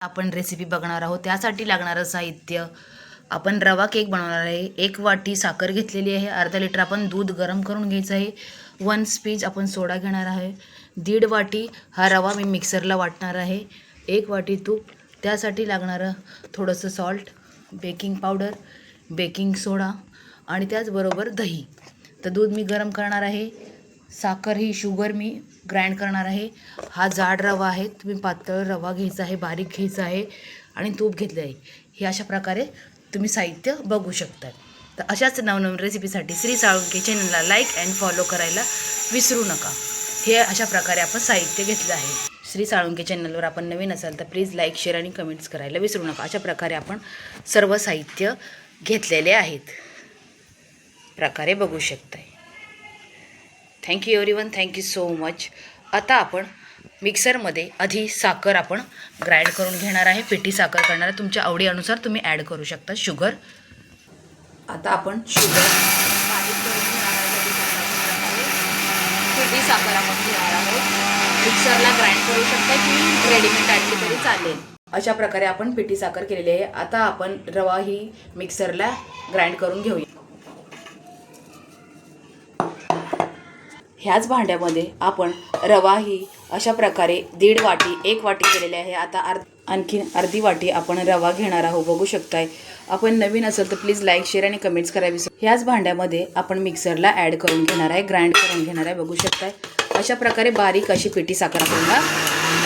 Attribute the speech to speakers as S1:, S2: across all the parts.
S1: आपण रेसिपी बघणार आहोत. त्यासाठी लागणारं साहित्य आपण रवा केक बनवणार आहे. एक वाटी साखर घेतलेली आहे. अर्धा लिटर आपण दूध गरम करून घ्यायचं आहे. वन स्पीज आपण सोडा घेणार आहे. दीड वाटी हा रवा मी मिक्सरला वाटणार आहे. एक वाटी तूप. त्यासाठी लागणारं थोडंसं salt baking powder baking soda आणि त्याचबरोबर दही. तर दूध मी गरम करणार आहे. साखर ही शुगर मी ग्राइंड करणार आहे. हा जाड रवा आहे तुम्ही पातळ रवा घ्यायचा आहे बारीक घ्यायचा आहे आणि तूप घेतले आहे. हे अशा प्रकारे तुम्ही साहित्य बघू शकता तर अशाच नवनवीन रेसिपीसाठी श्री साळुंके चॅनलला लाईक अँड फॉलो करायला विसरू नका. हे अशा प्रकारे आपण साहित्य घेतलं आहे. श्री साळुंके चॅनलवर आपण नवीन असाल तर प्लीज लाईक शेअर आणि कमेंट्स करायला विसरू नका. अशा प्रकारे आपण सर्व साहित्य घेतलेले आहेत. प्रकारे बघू शकताय. Thank you everyone thank you so much आता आपण मिक्सरमध्ये आधी साखर आपण ग्राइंड करून घेणार आहे. पिठी साखर करणार आहे. तुमच्या आवडीनुसार तुम्ही ॲड करू शकता. शुगर आता आपण शुगर बारीक करून पिठी साखर आपण घेणार आहोत. मिक्सरला ग्राइंड करू शकता की रेडीमेड आणली तरी चालेल. अशा प्रकारे आपण पिठी साखर केलेली आहे. आता आपण रवा ही मिक्सरला ग्राइंड करून घेऊया. ह्याच भांड्यामध्ये आपण रवा ही अशा प्रकारे दीड वाटी एक वाटी केलेली आहे. आता अर्ध आणखी अर्धी वाटी आपण रवा घेणार आहोत. बघू शकताय. आपण नवीन असेल तर प्लीज लाईक शेअर आणि कमेंट्स करावी. ह्याच भांड्यामध्ये आपण मिक्सरला ॲड करून घेणार आहे ग्राइंड करून घेणार आहे. बघू शकताय. अशा प्रकारे बारीक अशी पिठी साखर आपल्याला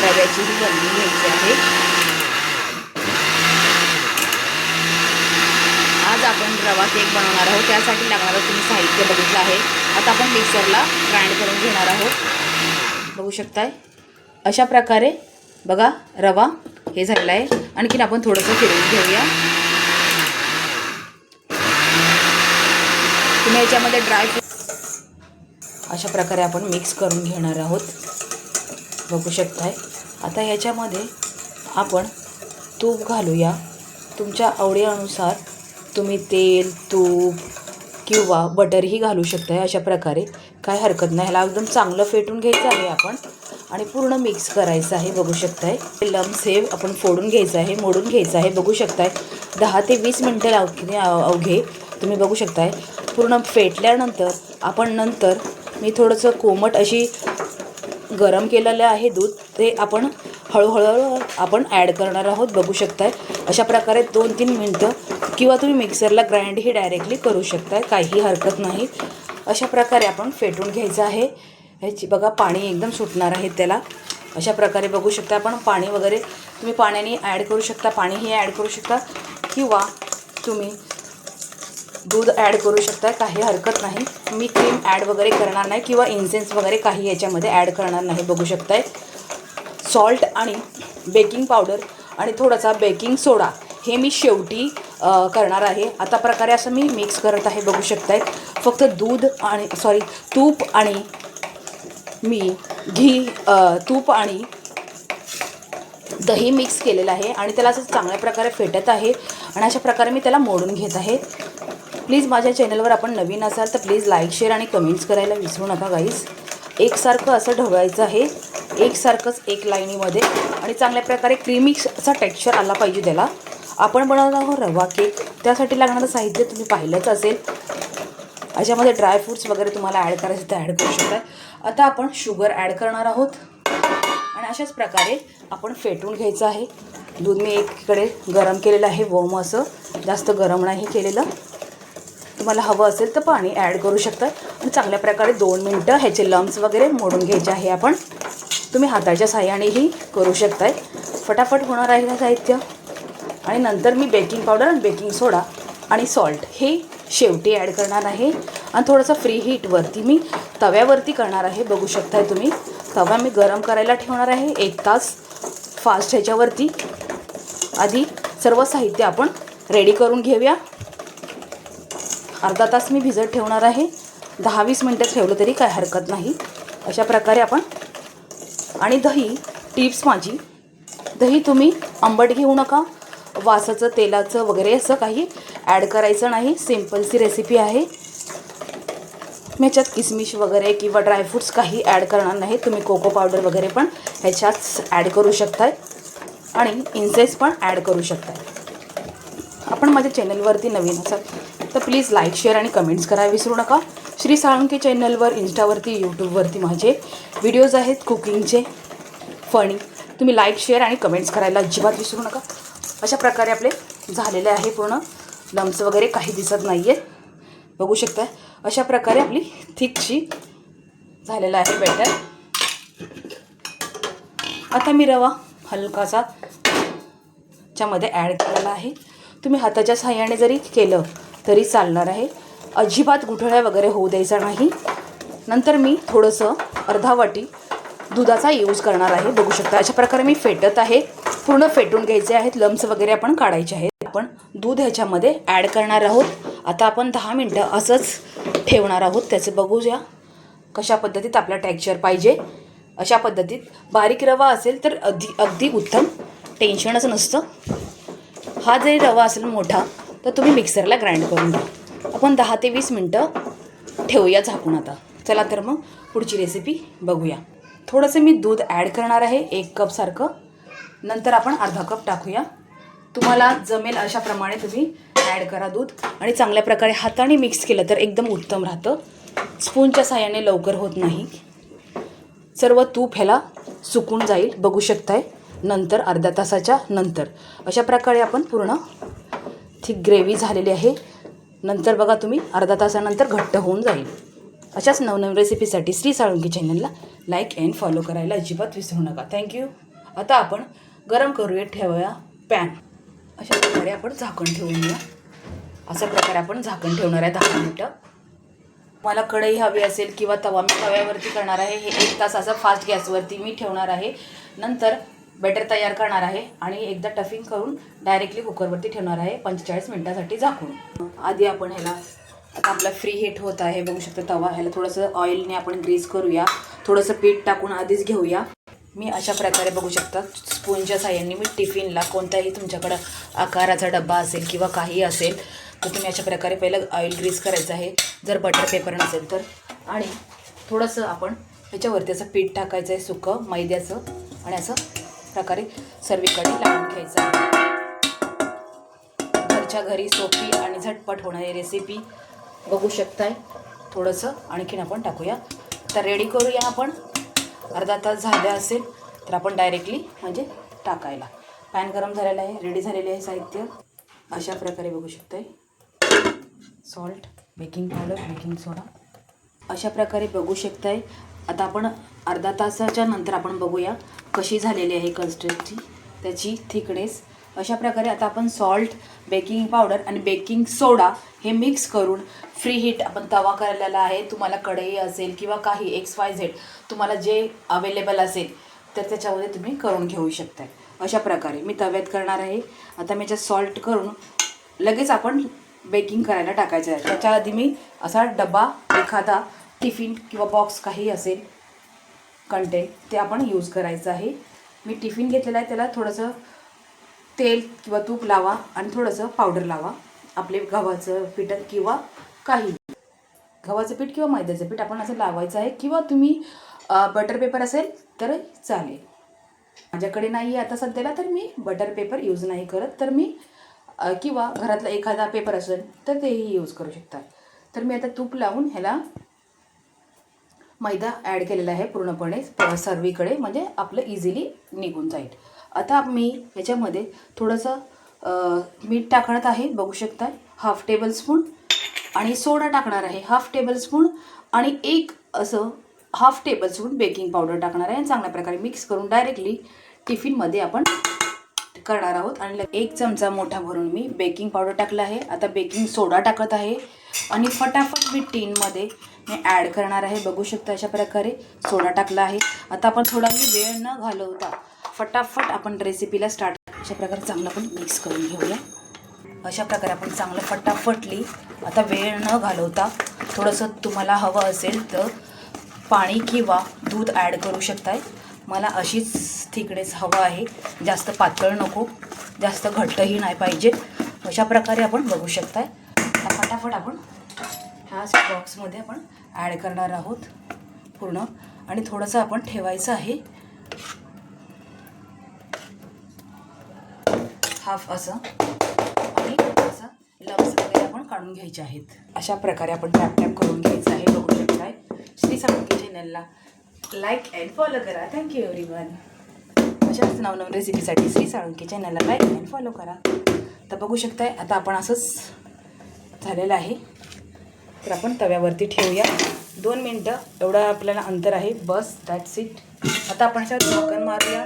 S1: रव्याची ही बनवून घ्यायची आहे. आज आपण रवा केक बनवणार आहोत. त्यासाठी लागणारं तुम्ही साहित्य बघितलं आहे. आता आपण मिक्सरला ग्राइंड करून घेणार आहोत. बघू शकताय. अशा प्रकारे बघा रवा हे झालेला आहे. आणखीन आपण थोडंसं फिरवून घेऊया. तुम्ही याच्यामध्ये ड्राय अशा प्रकारे आपण मिक्स करून घेणार आहोत. बघू शकताय. आता ह्याच्यामध्ये आपण तूप घालूया. तुमच्या आवडीनुसार तुम्ही तेल तूप किंवा बटरही घालू शकताय अशा प्रकारे. काय हरकत नाही. ह्याला एकदम चांगलं फेटून घ्यायचं आहे आपण. आणि पूर्ण मिक्स करायचं आहे बघू शकताय. लम्स हे आपण फोडून घ्यायचं आहे मोडून घ्यायचं आहे बघू शकताय. दहा ते वीस मिनटं लाव अवघे तुम्ही बघू शकताय. पूर्ण फेटल्यानंतर आपण नंतर मी थोडंसं कोमट अशी गरम केलेलं आहे दूध. ते आपण हळूहळू आपण ॲड करणार आहोत. बघू शकताय. अशा प्रकारे दोन तीन मिनटं किंवा तुम्ही मिक्सरला ग्राइंडही डायरेक्टली करू शकताय. काही हरकत नाही. अशा प्रकारे आपण फेटून घ्यायचं आहे. ह्याची बघा पाणी एकदम सुटणार आहे त्याला. अशा प्रकारे बघू शकता आपण. पाणी वगैरे तुम्ही पाण्याने ॲड करू शकता. पाणीही ॲड करू शकता. किंवा तुम्ही दूध ॲड करू शकता काही हरकत नाही. मी क्रीम ॲड वगैरे करणार नाही किंवा इन्सेन्स वगैरे काही याच्यामध्ये ॲड करणार नाही. बघू शकताय. सॉल्ट आणि बेकिंग पावडर आणि थोडासा बेकिंग सोडा हे मी शेवटी करणार आहे. आता प्रकारे असं मी मिक्स करत आहे बघू शकताय फक्त दूध आणि सॉरी तूप आणि मी घी तूप आणि दही मिक्स केलेलं आहे आणि त्याला असं चांगल्या प्रकारे फेटत आहे आणि अशा प्रकारे मी त्याला मोडून घेत आहे. प्लीज माझ्या चॅनलवर आपण नवीन असाल तर प्लीज लाईक शेअर आणि कमेंट्स करायला विसरू नका गाईस एकसारखं असं ढवळायचं आहे. एकसारखंच एक लाईनीमध्ये. आणि चांगल्या प्रकारे क्रीमिक्स असा टेक्स्चर आला पाहिजे त्याला. आपण बनवणार आहोत रवा केक. त्यासाठी लागणारं साहित्य तुम्ही पाहिलंच असेल. याच्यामध्ये ड्रायफ्रूट्स वगैरे तुम्हाला ॲड करायचे तर ॲड करू शकता. आता आपण शुगर ॲड करणार आहोत. आणि अशाच प्रकारे आपण फेटून घ्यायचं आहे. दूध मी एकीकडे गरम केलेलं आहे. वम असं. जास्त गरम नाही केलेलं. तुम्हाला हवं असेल तर पाणी ॲड करू शकता. आणि चांगल्या प्रकारे दोन मिनटं ह्याचे लम्स वगैरे मोडून घ्यायचे आहे आपण. तुम्ही हाताच्या साह्यानेही करू शकताय. फटाफट होणार आहे हे साहित्य? आणि नंतर मी बेकिंग पावडर आणि बेकिंग सोडा आणि सॉल्ट हे शेवटी ॲड करणार आहे. आणि थोडंसं फ्री हीटवरती मी तव्यावरती करणार आहे. बघू शकताय तुम्ही. तवा मी गरम करायला ठेवणार आहे. एक तास फास्ट ह्याच्यावरती. आधी सर्व साहित्य आपण रेडी करून घेऊया. अर्धा तास मी भिजत ठेवणार आहे. दहा वीस मिनटं ठेवलं तरी काय हरकत नाही. अशा प्रकारे आपण आणि दही टिप्स माझी. दही तुम्ही आंबट घेऊ नका. वासाचं तेलाचं वगैरे असं काही ॲड करायचं नाही. सिम्पलची रेसिपी आहे. मी ह्याच्यात किसमिश वगैरे किंवा ड्रायफ्रूट्स काही ॲड करणार नाही. तुम्ही कोको पावडर वगैरे पण ह्याच्यात ॲड करू शकताय. आणि इन्सेस पण ॲड करू शकताय. आपण माझ्या चॅनलवरती नवीन असाल तर प्लीज लाईक शेअर आणि कमेंट्स करायला विसरू नका. श्री साळुंके चॅनलवर इन्स्टावरती यूट्यूबवरती माझे व्हिडिओज आहेत कुकिंगचे फणी तुम्ही लाईक शेअर आणि कमेंट्स करायला अजिबात विसरू नका. अशा प्रकारे आपले झालेले आहे पूर्ण. लम्स वगैरे काही दिसत नाही आहेत बघू शकता अशा प्रकारे आपली थिकशी झालेला आहे बॅटर आता मी रवा हलकासा च्यामध्ये ॲड केलेला आहे. तुम्ही हाताच्या सहाय्याने जरी केलं तरी चालणार आहे. अजिबात गुठळ्या वगैरे होऊ द्यायचा नाही. नंतर मी थोडंसं अर्धा वाटी दुधाचा यूज करणार आहे. बघू शकता अशा प्रकारे मी फेटत आहे. पूर्ण फेटून घ्यायचे आहेत. लम्स वगैरे आपण काढायचे आहेत. आपण दूध ह्याच्यामध्ये ॲड करणार आहोत. आता आपण दहा मिनटं असंच ठेवणार आहोत. त्याचं बघूया कशा पद्धतीत आपला टेक्स्चर पाहिजे. अशा पद्धतीत बारीक रवा असेल तर अगदी अगदी उत्तम. टेन्शनच नसतं. हा जरी रवा असेल मोठा तर तुम्ही मिक्सरला ग्राइंड करून घ्या आपण दहा ते वीस मिनटं ठेवूया झाकून आता. चला तर मग पुढची रेसिपी बघूया. थोडंसं मी दूध ॲड करणार आहे एक कपसारखं नंतर आपण अर्धा कप टाकूया. तुम्हाला जमेल अशाप्रमाणे तुम्ही ॲड करा दूध. आणि चांगल्या प्रकारे हाताने मिक्स केलं तर एकदम उत्तम राहतं. स्पूनच्या साह्याने लवकर होत नाही. सर्व तूप ह्याला सुकून जाईल बघू शकताय. नंतर अर्ध्या तासाच्या नंतर. अशा प्रकारे आपण पूर्ण ती ग्रेव्ही झालेली आहे. नंतर बघा तुम्ही अर्धा तासानंतर घट्ट होऊन जाईल. अशाच नवनवीन रेसिपीसाठी श्री साळुंकी चॅनलला लाईक अँड फॉलो करायला अजिबात विसरू नका. थँक्यू आता आपण गरम करूया ठेवूया पॅन अशा प्रकारे आपण झाकण ठेवूया अशा प्रकारे आपण झाकण ठेवणार आहे दहा मिनटं. मला कढई हवी असेल किंवा तवा मी तव्यावरती करणार आहे. हे एक तास असं फास्ट गॅसवरती मी ठेवणार आहे. नंतर बॅटर तयार करणार आहे आणि एकदा टफिंग करून डायरेक्टली कुकरवरती ठेवणार आहे. पंचेचाळीस मिनटासाठी झाकून. आधी आपण ह्याला आता आपला फ्री हिट होत आहे. बघू शकता तवा. ह्याला थोडंसं ऑइलने आपण ग्रीस करूया. थोडंसं पीठ टाकून आधीच घेऊया. मी अशा प्रकारे बघू शकता स्पूनच्या साह्याने मी टिफिनला कोणताही तुमच्याकडं आकाराचा डब्बा असेल किंवा काही असेल तर तुम्ही अशा प्रकारे पहिलं ऑइल ग्रीस करायचं आहे. जर बटर पेपर नसेल तर. आणि थोडंसं आपण ह्याच्यावरती असं पीठ टाकायचं आहे सुकं मैद्याचं आणि असं प्रकारे सर्वीकडे लावून घ्यायचं आहे. घरच्या घरी सोपी आणि झटपट होणारी रेसिपी बघू शकताय. थोडंसं आणखीन आपण टाकूया. तर रेडी करूया आपण. अर्धा तास झाल्या असेल तर आपण डायरेक्टली म्हणजे टाकायला. पॅन गरम झालेला आहे रेडी झालेले आहे साहित्य. अशा प्रकारे बघू शकताय. Salt baking powder baking soda अशा प्रकारे बघू शकताय. आता आपण अर्धा तासाच्या नंतर आपण बघूया कशी झालेली आहे कन्सिस्टन्सी त्याची थिकनेस अशा प्रकारे आता आपण सॉल्ट बेकिंग पावडर आणि बेकिंग सोडा हे मिक्स करून फ्री हीट आपण तवा करायला आहे. तुम्हाला कढई असेल किंवा काही एक्स वाय झेड तुम्हाला जे अवेलेबल असेल तर त्याच्यामध्ये तुम्ही करून घेऊ शकताय. अशा प्रकारे मी तव्यात करणार आहे. आता मी याच्यात सॉल्ट करून लगेच आपण बेकिंग करायला टाकायचं आहे. त्याच्या आधी मी असा डबा एखादा टिफिन किंवा बॉक्स काही असेल कंटेंट ते आपण यूज करायचं आहे. मी टिफिन घेतलेला आहे त्याला थोडंसं तेल किंवा तूप लावा आणि थोडंसं पावडर लावा. आपले गव्हाचं पीठ किंवा काही. गव्हाचं पीठ किंवा मैद्याचं पीठ आपण असं लावायचं आहे किंवा तुम्ही बटर पेपर असेल तर चालेल. माझ्याकडे नाही आहे आता सध्याला तर मी बटर पेपर यूज नाही करत. तर मी किंवा घरातला एखादा पेपर असेल तर तेही यूज करू शकता तर मी आता तूप लावून ह्याला मैदा ॲड केलेला आहे पूर्णपणे सर्वीकडे म्हणजे आपलं इझिली निघून जाईल. आता मी याच्यामध्ये थोडंसं मीठ टाकण्यात आहे बघू शकता. हाफ टेबल स्पून आणि सोडा टाकणार आहे. हाफ टेबल स्पून आणि एक असं half tablespoon baking powder टाकणार आहे. आणि चांगल्या प्रकारे मिक्स करून डायरेक्टली टिफिनमध्ये आपण करणार आहोत. आणि एक चमचा मोठा भरून मी बेकिंग पावडर टाकला आहे. आता बेकिंग सोडा टाकत आहे. आणि फटाफट मी टीनमध्ये मी ॲड करणार आहे. बघू शकता अशा प्रकारे सोडा टाकला आहे. आता आपण थोडा मी वेळ न घालवता फटाफट आपण रेसिपीला स्टार्ट अशा प्रकारे चांगलं आपण मिक्स करून घेऊया. अशा प्रकारे आपण चांगलं फटाफटली आता वेळ न घालवता थोडंसं तुम्हाला हवं असेल तर पाणी किंवा दूध ॲड करू शकताय. मला अशीच थिकनेस हवं आहे. जास्त पातळ नको. जास्त घट्टही नाही पाहिजे. अशा प्रकारे आपण बघू शकताय. आता फटाफट आपण ह्या बॉक्समध्ये आपण ॲड करणार आहोत पूर्ण. आणि थोडंसं आपण ठेवायचं आहे. हाफ असं. आणि असं लम्स वगैरे आपण काढून घ्यायचे आहेत. अशा प्रकारे आपण टॅप टॅप करून घ्यायचं आहे. बघू शकताय. श्री सांगते चॅनलला लाईक अँड फॉलो करा. थँक्यू एव्हरी वन अशाच नवनवीन रेसिपीसाठी श्री साळुंके चॅनलला लाईक आणि फॉलो करा. तर बघू शकताय आता आपण असंच झालेलं आहे. तर आपण तव्यावरती ठेवूया. दोन मिनटं एवढं आपल्याला अंतर आहे. बस दॅट्स इट आता आपण अशा झाकण मारूया.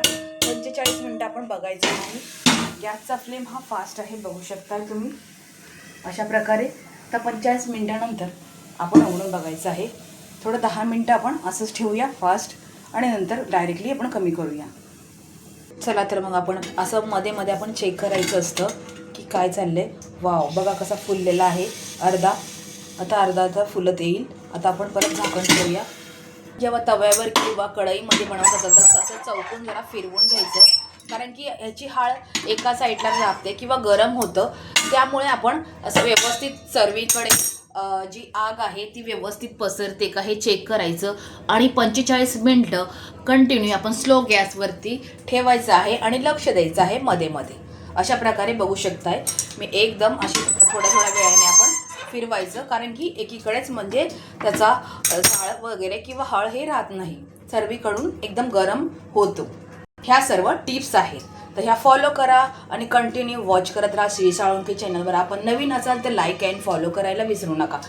S1: पंचेचाळीस मिनटं आपण बघायचं नाही. गॅसचा फ्लेम हा फास्ट आहे बघू शकता तुम्ही. अशा प्रकारे. तर पंचेचाळीस मिनटानंतर आपण उघडून बघायचं आहे. थोडं दहा मिनटं आपण असंच ठेवूया फास्ट आणि नंतर डायरेक्टली आपण कमी करूया. चला तर मग आपण असं मध्ये मध्ये आपण चेक करायचं असतं की काय चाललंय. वाव बघा कसा फुललेला आहे. अर्धा. आता अर्धा आता फुलत येईल. आता आपण परत झाकण ठेवूया. जेव्हा तव्यावर किंवा कढईमध्ये बनवत असेल तर असं चौकून जरा फिरवून घ्यायचं. कारण की ह्याची हाळ एका साईडला जाते किंवा गरम होतं. त्यामुळे आपण असं व्यवस्थित चरवीकडे जी आग आहे ती व्यवस्थित पसरते का हे चेक करायचं. आणि पंचेचाळीस मिनटं कंटिन्यू आपण स्लो गॅसवरती ठेवायचं आहे आणि लक्ष द्यायचं आहे मध्ये मध्ये. अशा प्रकारे बघू शकताय. मी एकदम अशी थोड्या थोड्या वेळाने आपण फिरवायचं कारण की एकीकडेच म्हणजे त्याचा अ, साळ वगैरे किंवा हळ हे राहत नाही. सर्वीकडून एकदम गरम होतो. ह्या सर्व टिप्स आहेत. तर ह्या फॉलो करा आणि कंटिन्यू वॉच करत राहा श्री साळुंके चॅनलवर आपण नवीन असाल तर लाईक अँड फॉलो करायला विसरू नका.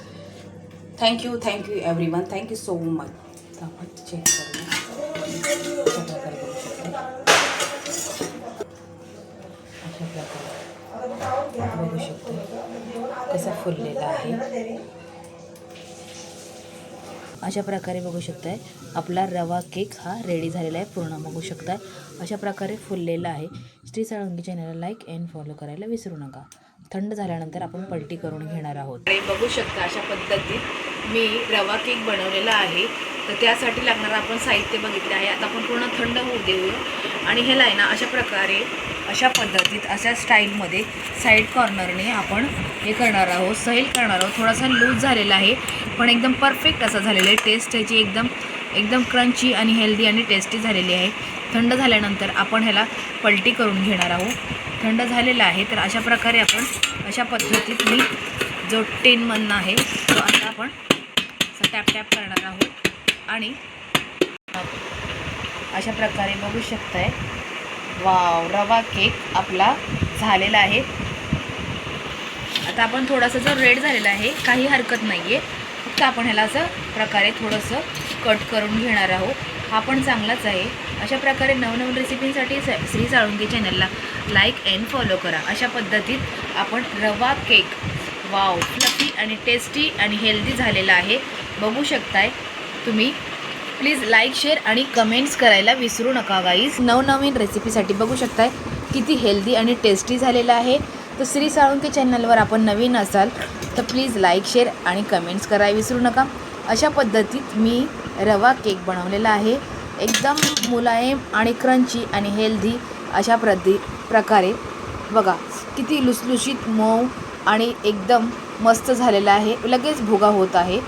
S1: Thank you thank you everyone thank you so much आपण चेक शकतो. कसा फुललेला आहे. अशा प्रकारे बघू शकताय. आपला रवा केक हा रेडी झालेला आहे. पूर्ण बघू शकताय. अशा प्रकारे फुललेला आहे. श्री साळुंगी चॅनलला लाईक अँड फॉलो करायला विसरू नका. थंड झाल्यानंतर आपण पलटी करून घेणार आहोत. बघू शकता अशा पद्धतीत मी रवा केक बनवलेला आहे. तर त्यासाठी लागणारं आपण साहित्य बघितलं आहे. आता आपण पूर्ण थंड होऊ देऊ आणि ह्याला आहे ना अशा प्रकारे अशा पद्धतीत अशा स्टाईलमध्ये साईड कॉर्नरने आपण हे करणार आहोत. सैल करणार आहोत. थोडासा लूज झालेला आहे. पण एकदम परफेक्ट असा झालेला आहे. टेस्ट त्याची एकदम एकदम क्रंची आणि हेल्दी आणि टेस्टी झालेली आहे. थंड झाल्यानंतर आपण ह्याला पलटी करून घेणार आहोत. थंड झालेला आहे तर अशा प्रकारे आपण अशा पद्धतीत मी जो टेन मन आहे तो आता आपण टॅप टॅप करणार आहोत. आणि अशा प्रकारे बघू शकताय. वाव रवा केक आपला झालेला आहे. आता आपण थोडासा जो रेड झालेला आहे काही हरकत नाही आहे फक्त आपण ह्याला असं प्रकारे थोडंसं कट करून घेणार आहोत. हा पण चांगलाच आहे. अशा प्रकारे नवनवीन रेसिपींसाठी स श्री साळुंके चॅनलला लाईक अँड फॉलो करा. अशा पद्धतीत आपण रवा केक वाव फ्लफी आणि टेस्टी आणि हेल्दी झालेला आहे. बघू शकताय तुम्ही. प्लीज लाईक शेअर आणि कमेंट्स करायला विसरू नका गाईज नवनवीन रेसिपीसाठी बघू शकताय किती हेल्दी आणि टेस्टी झालेलं आहे. तर श्री साळुंके चॅनलवर आपण नवीन असाल तर प्लीज लाईक शेअर आणि कमेंट्स करायला विसरू नका. अशा पद्धतीत मी रवा केक बनवलेला आहे. एकदम मुलायम आणि क्रंची आणि हेल्दी अशा प्रदी प्रकारे. बघा किती लुसलुशीत मऊ आणि एकदम मस्त झालेला आहे. लगेच भुगा होत आहे.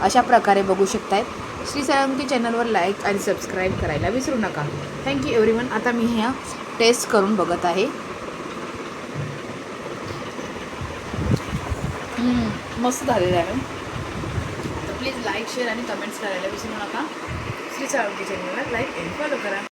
S1: अशा प्रकारे बघू शकताय. श्री साळुंके चॅनलवर लाईक आणि सबस्क्राईब करायला विसरू नका. थँक्यू एव्हरीवन आता मी ह्या टेस्ट करून बघत आहे. मस्त झालेलं आहे तर प्लीज लाईक शेअर आणि कमेंट्स करायला विसरू नका. श्री साळुंके चॅनलला लाईक अँड फॉलो करा.